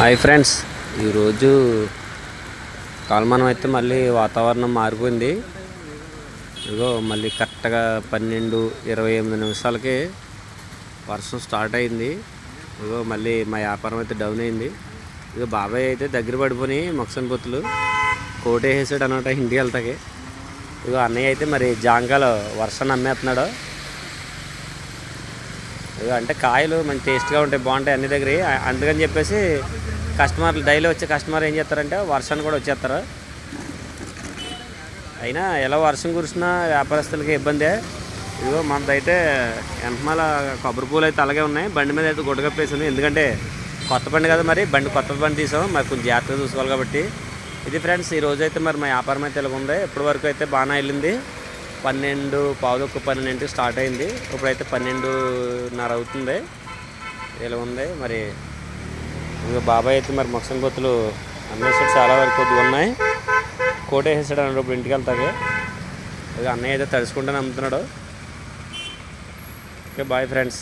Hi friends ఈరోజు కాలమానం అయితే మళ్ళీ వాతావరణం మారిపోయింది. ఇదిగో మళ్ళీ కరెక్ట్గా పన్నెండు ఇరవై ఎనిమిది నిమిషాలకి వర్షం స్టార్ట్ అయింది. ఇదిగో మళ్ళీ మా వ్యాపారం అయితే డౌన్ అయింది. ఇదిగో బాబాయ్ అయితే దగ్గర పడిపోయి మొక్సన్ పొత్తులు కోటేసాడు అనమాట ఇంటికి వెళ్తాకి. ఇదిగో అన్నయ్య అయితే మరి జాంకాలో వర్షాన్ని అమ్మేస్తున్నాడు. అంటే కాయలు మంచి టేస్ట్గా ఉంటాయి బాగుంటాయి అన్ని దగ్గర. అందుకని చెప్పేసి కస్టమర్లు డైలీ వచ్చే కస్టమర్ ఏం చేస్తారంటే వర్షాన్ని కూడా వచ్చేస్తారు. అయినా ఎలా వర్షం కురిసినా వ్యాపారస్తులకి ఇబ్బందే. ఇదిగో మనదైతే వెనకమాల కొబ్బరి పూలు అయితే అలాగే ఉన్నాయి. బండి మీద అయితే గుడ్డగప్పేసింది ఎందుకంటే కొత్త బండి కదా మరి బండి కొత్త బండి తీసాం. మరి కొంచెం జాగ్రత్తగా చూసుకోవాలి కాబట్టి. ఇది ఫ్రెండ్స్ ఈ రోజు అయితే మరి మా వ్యాపారం అయితే ఇలా ఉంది ఇప్పటి వరకు అయితే బాగానే వెళ్ళింది. పన్నెండు పావులకు పన్నెండింటికి స్టార్ట్ అయింది. ఇప్పుడైతే పన్నెండున్నర అవుతుంది. ఇలా ఉంది? మరి ఇంకా బాబాయ్ అయితే మరి మొక్సం పొత్తులు అమ్మేసాడు చాలా వరకు కొద్దిగా ఉన్నాయి. కోట వేసేసాడు అన్నాడు ఇప్పుడు ఇంటికి వెళ్తాగా ఇక అన్నయ్య అయితే తడుచుకుంటాను అమ్ముతున్నాడు ఓకే బాయ్ ఫ్రెండ్స్.